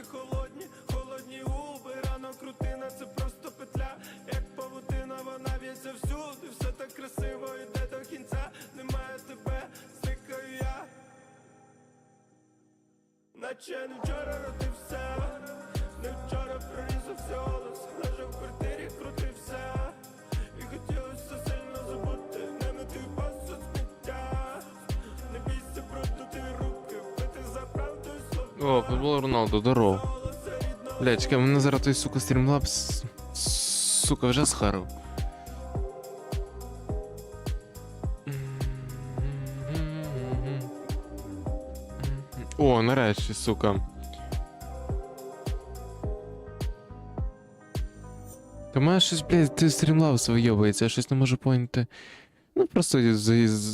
руки холодні, холодні губи, рано крутина, це просто петля, як павутина, вона в'ється всюди, все так красиво йде до кінця, немає тебе, зникаю я. Наче не вчора О, футбол Роналдо, здоров. Бля, чекай, мене зараз той сука стрімлапс. Сука, вже схарив. О, нарешті, сука. Та мене щось, блядь, ти стрімлапс вийобується, я щось не можу поняти. Ну, просто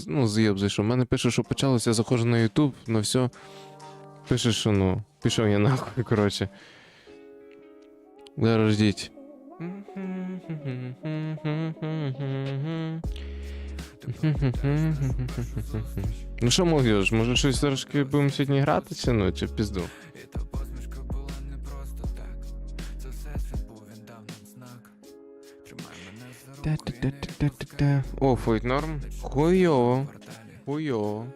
ну, з'єб зайшов. У мене пише, що почалося, я заходжу на YouTube, ну все. Пише, що ну, пішов я нахуй, коротше. Зараз ждіть. Ну що молодіж, може щось трошки будемо сьогодні грати чи ну, чи в пізду? О, фойт норм. Хуйово. Хуйово.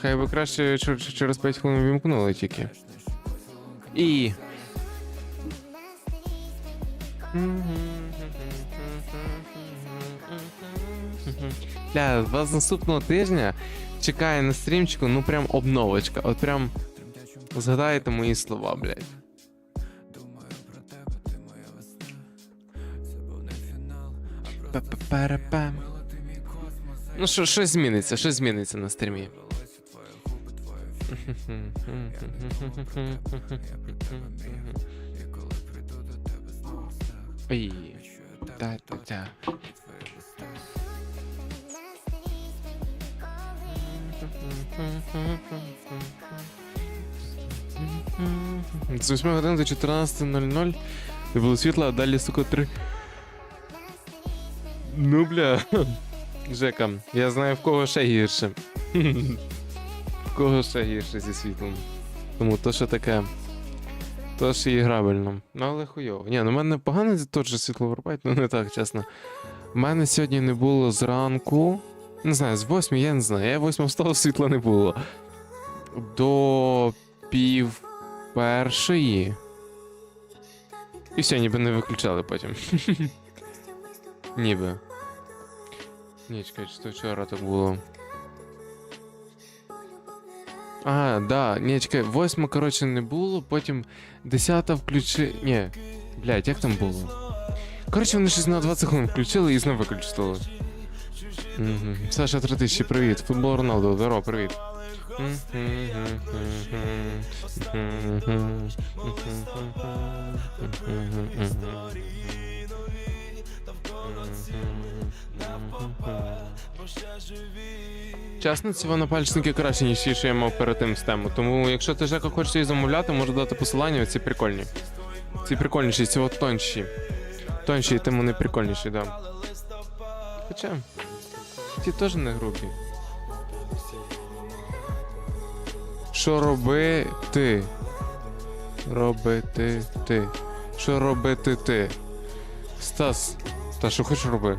Хай би краще чер- через 5 хвилин вімкнули тільки. І. Бля, вас наступного тижня чекає на стрімчику, ну прям обновочка. От прям згадайте мої слова, блядь. Па-па-пара-пам. Ну що, щось зміниться, щось зміниться на стрімі. Ой. Та-та-та. З 8 годин до 14.00 не було світла, а далі, сука, 3. Ну, бля. Жека, я знаю в кого ще гірше. В кого ще гірше зі світлом. Тому то що таке. То ж і грабельно. Ну, але хуйово. Ні, ну в мене погано теж світло вирубають, ну не так, чесно. У мене сьогодні не було зранку. Не знаю, з 8 я не знаю. Я 8 встав, світла не було. До пів першої. І все, ніби не виключали потім. ніби. Ні, чекай, чи то вчора так було. А, да, ні, чекай, восьма, коротше, не було, потім десята включи. Ні, блядь, як там було? Коротше, вони щось на 20 хвилин включили і знову виключили. Угу. Саша 3000, привіт. Футбол Роналдо, здорово, привіт. Чесно, ці напальчники краще, ніж ті, що я мав перед тим з тему. Тому, якщо ти Жека хочеш її замовляти, можу дати посилання, ці прикольні. Ці прикольніші, ці от тонші. Тонші, тим вони прикольніші, да. Хоча. Ті теж не грубі. Що робити? Робити ти. Що робити ти? Стас. Та що хочеш роби?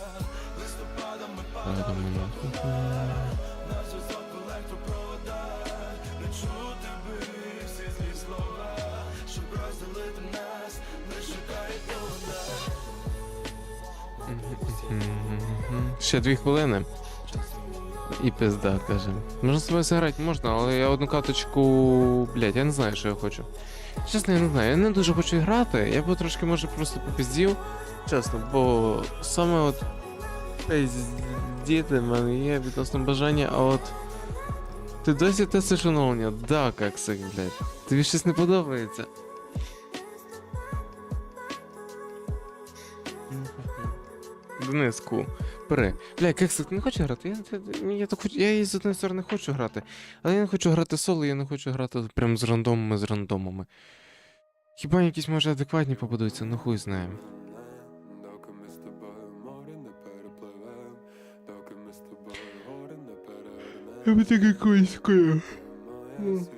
Ще дві хвилини. І пизда, каже. Можна з тобою зіграти можна, але я одну каточку. Блять, я не знаю, що я хочу. Чесно, я не знаю, я не дуже хочу грати. Я б трошки може просто попіздів. Чесно, бо саме от пиздіти в мене є відносно бажання, а от. Ти досі те це шановлення? Да, каксик, блядь. Тобі щось не подобається. Дениску, бери. Бля, кексик, не хочеш грати? Я, я, я, так хочу, я її з одної сторони хочу грати, але я не хочу грати соло, я не хочу грати прям з рандомами, з рандомами. Хіба якісь може адекватні побудуються, ну хуй знає. Я би таке коїською. Моя сила,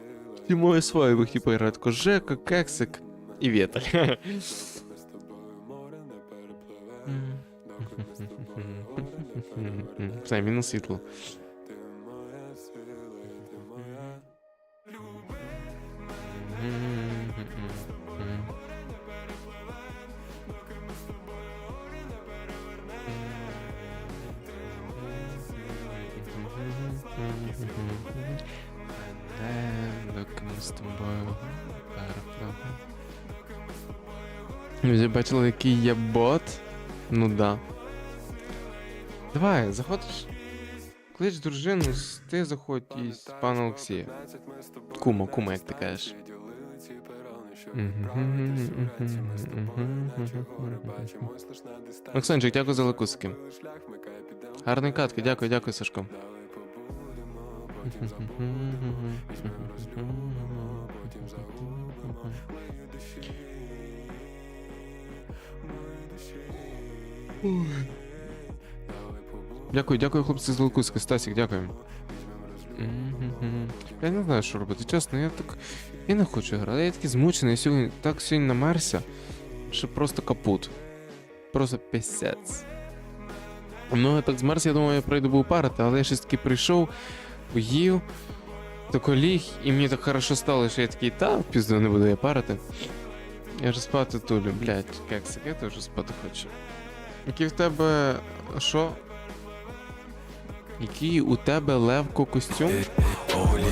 Ти моє своє би хотів поіграти. Тако Жека, кексик і Вєталь. Все, мінус світло. Бачили, який є бот? Ну да. Давай, заходиш. Клич дружину, ти заходь і з пана Олексія. Кума, кума, як ти кажеш. Оксанчик, дякую за лакусики. Гарний катки, дякую, дякую, Сашко. Дякую, дякую, хлопці, за лакусики. Стасік, дякую. Я не знаю, що робити. Чесно, я так. Я не хочу грати. Я такий змучений, я сьогодні так сьогодні намерся, що просто капут. Просто пісець. Ну, я так змерз, я думаю, я пройду був парити, але я щось таки прийшов, поїв, тако ліг, і мені так хорошо стало, що я такий, та, в пізду не буду я парити. Я ж спати тулю, блядь, кексик, я теж спати хочу. Який в тебе. що? Який у тебе левко костюм? Le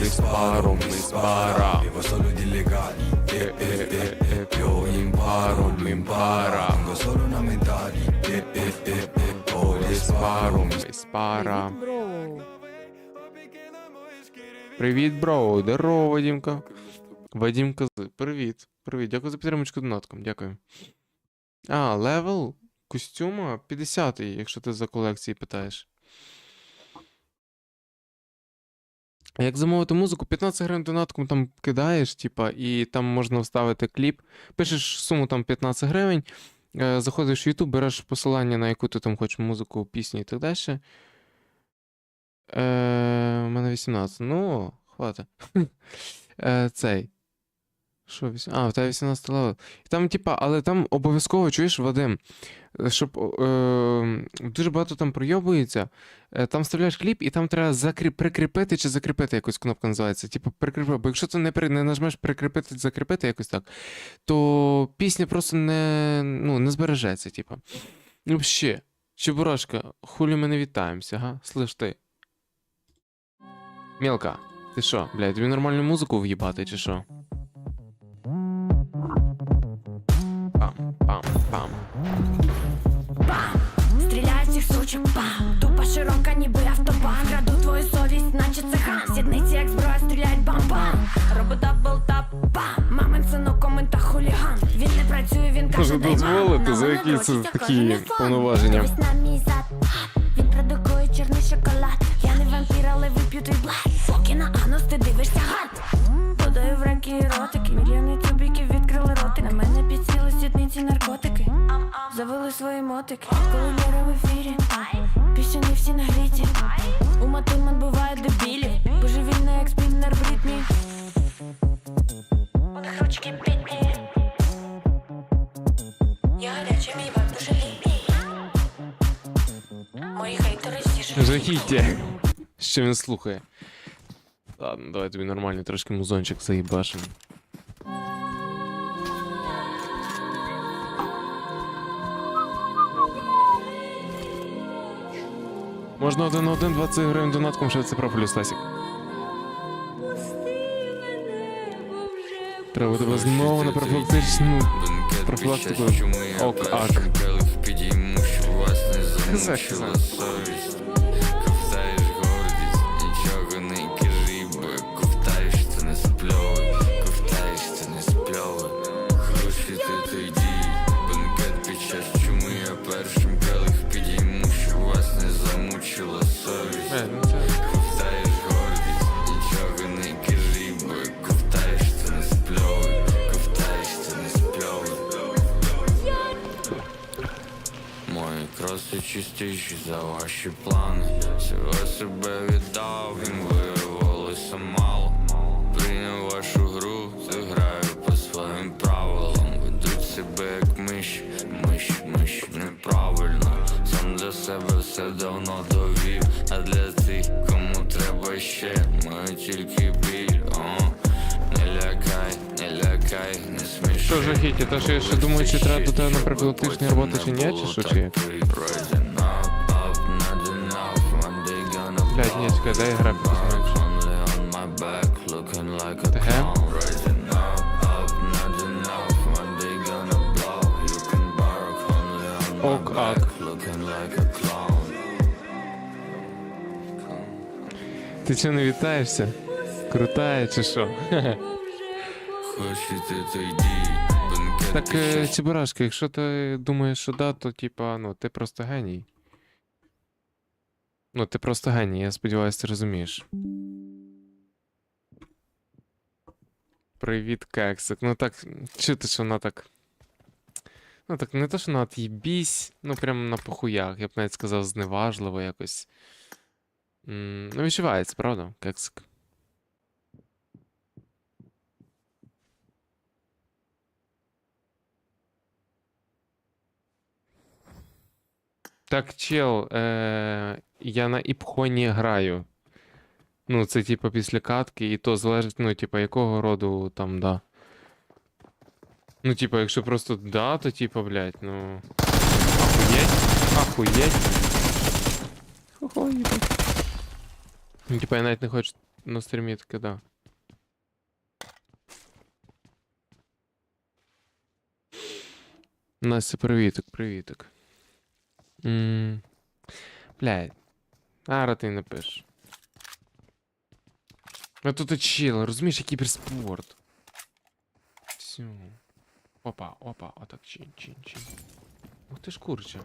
Ліспаром, ліспара. Бро. Привіт, бро. Здорово, Вадімка. Вадім Кози. Привіт. Привіт. Дякую за підтримочку донатком. Дякую. А, левел костюма 50-й, якщо ти за колекції питаєш. Як замовити музику, 15 гривень донатком там кидаєш, типа, і там можна вставити кліп. Пишеш суму там 15 гривень, е, заходиш в YouTube, береш посилання, на яку ти там хочеш музику, пісню і так далі. Е, у мене 18. Ну, хватить. Е, цей. Що, 8? А, в тебе 18 левел. Там, типа, але там обов'язково чуєш, Вадим, е, щоб е, дуже багато там пройобується. Е, там вставляєш кліп, і там треба закріп, прикріпити чи закріпити якось кнопка називається. Типу, прикріпити. Бо якщо ти не, при- не нажмеш прикріпити, закріпити якось так, то пісня просто не, ну, не збережеться. Ну, ще. Чебурашка, хулі ми не вітаємося, га? Слиш ти. Мілка, ти що, блядь, тобі нормальну музику в'їбати, чи що? Пам. Стріляють всіх сучок, бам! Тупа широка, ніби автобан Краду твою совість, наче це хан. Сідниці, як зброя, стріляють бам-бам Робу дабл тап, бам! Мамин синок, коментар хуліган. Він не працює, він каже, дозволити, за такі повноваження? Завели свої мотики Коли Лера в ефірі. Пісні всі нагріті У матиман буває дебілів. Божевільна як спіннер в ритмі. У них ручки бідні Я гарячий мій веб дуже літній Мої хейтери всі Жахіття. Що він слухає? Ладно, давай тобі нормальний трошки музончик заїбашимо. Можна один на один 20 гривень донатком, що це профілю Стасік. Треба тебе знову на профілактичну профілактику. Ок, ак. Підійму, за плани. Всього себе віддав, він виявилося мало. Прийняв вашу гру, зіграю по своїм правилам. Ведуть себе як миші, миші, миші неправильно. Сам для себе все давно довів. А для тих, кому треба ще, маю тільки біль. О, не лякай, не лякай, не сміши. Що ж, Хіті, то що я ще думаю, чи треба до тебе, наприклад, тиждень роботи чи ні, чи що, чи як? Чекай, дай граб. Таге? Ок, ак. Ти чого не вітаєшся? Крутая чи що? Так, е. Чебурашка, якщо ти думаєш, що да, то типа, ну, ти просто геній. Ну, ти просто геній, я сподіваюся, ти розумієш. Привіт, кексик. Ну так, чути, що вона так. Ну так, не то, що вона їбісь, ну прям на похуях, я б навіть сказав, зневажливо якось. М, Ну, відчувається, правда, кексик? Так, чел, е, я на іпхоні граю. Ну, це типа після катки, і то залежить, ну, типа, якого роду там, да. Ну, типа, якщо просто да, то типа, блядь, ну. Ахуєть. Ахуєть. Хо-хо, їбать. Ну, типа, я навіть не хочу на стрімі таке, да. Настя, привітик, привітик. М, Блядь. Ара ти не пиш. А тут і чил, розумієш, як кіберспорт. Все. Опа, опа, отак чин, чин, чин. Ух ти ж курча.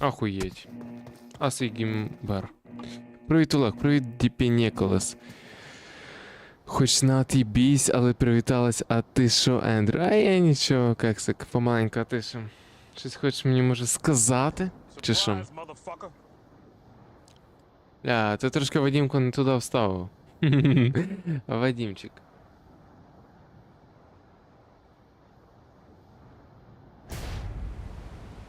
Охуєть. Асигімбер. Привіт, Олег, привіт, Діпі Ніколас. Хоч на ти бійсь, але привіталась, а ти що, Ендрю? А я нічого, кексик, помаленьку, а ти що? Щось хочеш мені може сказати? Чи що? Ля, ти трошки Вадімку не туди вставив. Вадімчик.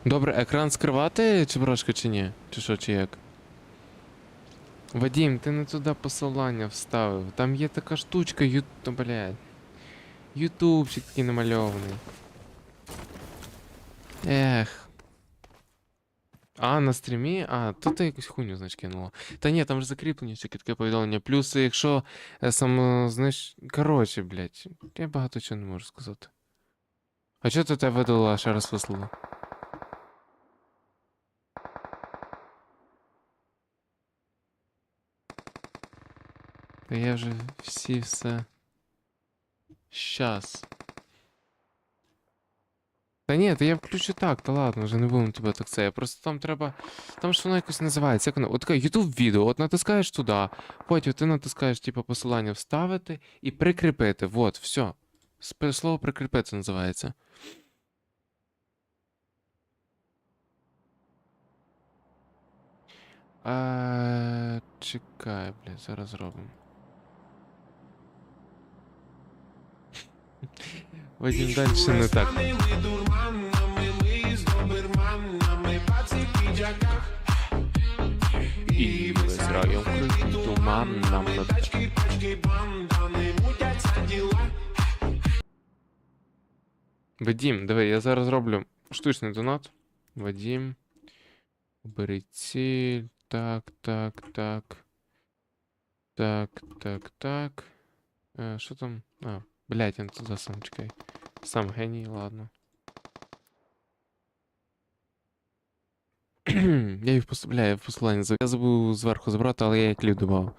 Добре, екран скривати, чи брошка, чи ні? Чи що, чи як? Вадим, ти не туди посилання вставив. Там є така штучка, ю... ну, блядь. Ютубчик такий намальований. Ех. А, на стрімі? А, то ти якусь хуйню, значить, кинула. Та ні, там ж закріплення тільки таке повідомлення. Плюс, якщо е, сам, знаєш, коротше, блядь, я багато чого не можу сказати. А чого ти тебе видала, ще раз вислала? Та я вже всі все. Щас. Та ні, та я включу так, та ладно, вже не будемо тебе так це. Просто там треба. Там ж воно якось називається. Як воно? От таке YouTube відео, от натискаєш туди, потім ти натискаєш, типу, посилання вставити і прикріпити. Вот, все. Слово прикріпити називається. А, чекай, блядь, зараз зробимо. Вадим, дальше не так. І крутий туман нам на Вадим, диви, я зараз роблю штучний донат. Вадим. Бери ціль. Так, так, так. Так, так, так. Е, що там? А, блядь, я не туди сам чекай. Сам геній, ладно. я їх пос... Бля, я в посиланні заб- Я забув зверху забрати, але я кліп додав.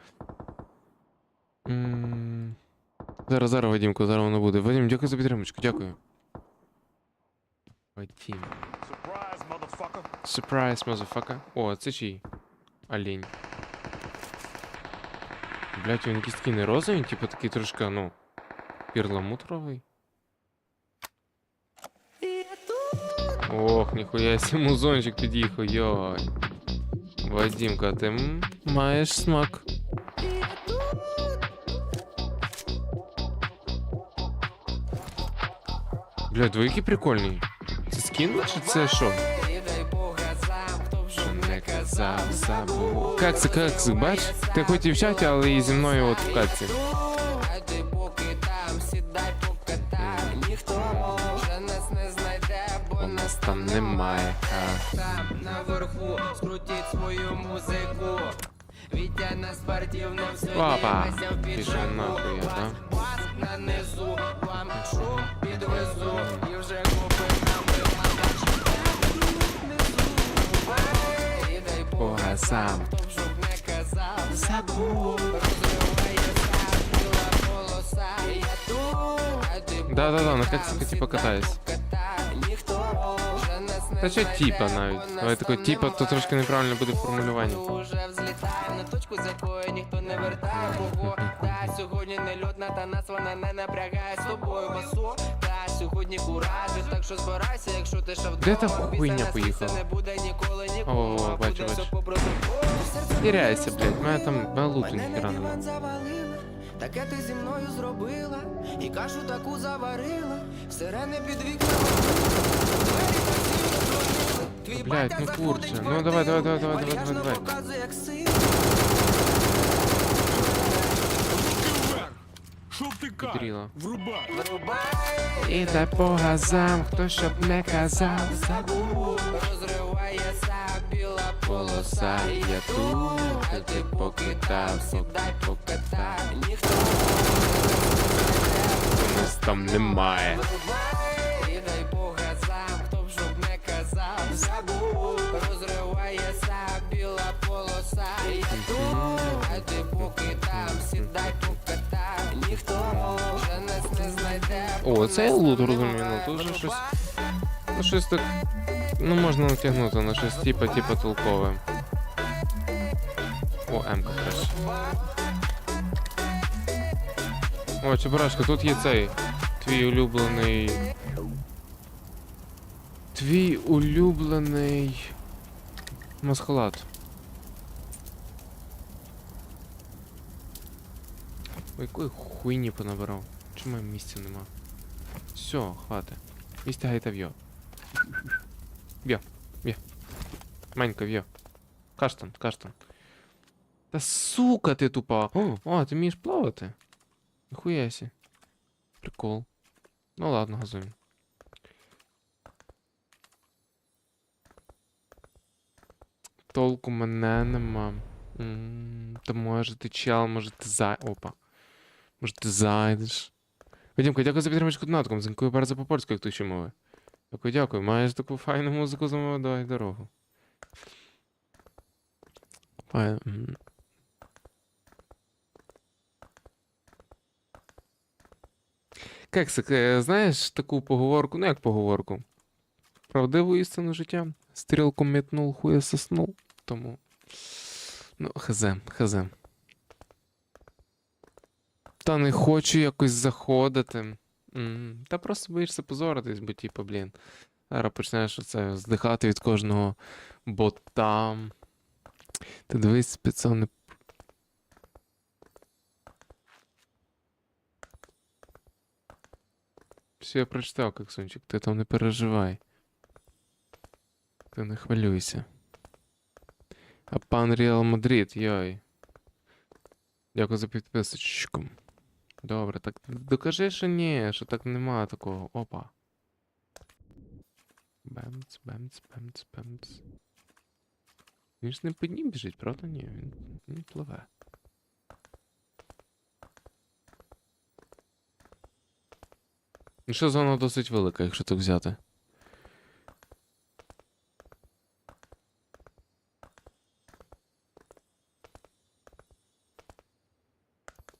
Зараз, зараз, Вадімко, зараз воно буде. Вадим, дякую за підтримочку, дякую. Вадим. Surprise, motherfucker. О, це чий? Олень. Блять, він якийсь такий не розовий, типу такий трошки, ну, перламутровий. Ох, ніхуя сі музончик під'їхав, йой. Вадімка, ти м, маєш смак. Бля, двойки прикольні. Це скін чи це що? Казав, забув. Какси, какси, бач? Ти хоч і в чаті, але і зі мною от в катці. Там немає. Там наверху скрутіть свою музику Вітя на спортивном Папа, сьогодні в пішов нахуй, я, да? Бас на низу, вам шум підвезу І вже купив нам дай Бога газам. щоб не казав Забув, Да-да-да, на поки каксика типа катаюсь. Та що типа навіть? такой там типа, то трошки неправильно буде формулювання. Уже взлітаємо на точку, з якої ніхто не вертає кого. Та сьогодні не льотна, та нас вона не напрягає з тобою басу. Та сьогодні куражі, так що збирайся, якщо ти ще Де та вдома. хуйня поїхала? не буде ніколи нікому. О, бачу, бачу. Теряйся, блядь, мене там ніхера на нема. диван завалила, таке ти зі мною зробила, і кашу таку заварила, сирени під вікнами. Твій Блядь, батя ну заходить курче. в Ну, давай, давай, давай, квартиру, давай, давай, давай. показує, як син. Щоб ти Підріла. Врубай. Врубай, І дай по газам, хто щоб не казав. забув, розривається біла полоса. І я тут, а ти поки там, сідай покатай. Ніхто Нас там немає. Врубай, тут, поки там, сідай покатай. Ніхто вже нас не знайде. О, це я лут розумію, ну дуже щось. Ну щось так. Ну можна натягнути на щось типа типа толкове. О, М-ка краще. О, Чебурашка, тут є цей. Твій улюблений. Твій улюблений. Маскалад. Ой, якої хуйні понабирав. Чому місця нема? Все, хватить. Місця гайта в'йо. В'йо, в'йо. Манька, в'йо. Каштан, каштан. Та сука ти тупа. О, о, ти вмієш плавати? Ніхуясі. Прикол. Ну ладно, газуємо. Толку мене нема. М, Та може ти чел, може ти зай. Опа. Може ти зайдеш. Вадимко, дякую за підтримку донатком. Дякую bardzo по польську, як ще мови. Дякую, дякую. Маєш таку файну музику замовив, давай дорогу. Файно. Кексик, е, знаєш таку поговорку, ну як поговорку? Правдиву істину життя. Стрілку метнув, хуя соснув. Тому. Ну, хазе, хазе. Та не хочу якось заходити. Та просто боїшся позоритись, бо типу, блін. Зараз почнеш оце здихати від кожного бота. Ти дивись, спеціально. Все, я прочитав, Каксунчик, ти там не переживай. Ти не хвилюйся. А пан Реал Мадрид, йой. Дякую за підписочку. Добре, так докажи, що ні, що так нема такого. Опа. Бемц, бемц, бемц, бемц. Він ж не по дні біжить, правда? Ні, він, він пливе. Ну що зона досить велика, якщо так взяти.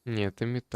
Ні, ти мітап.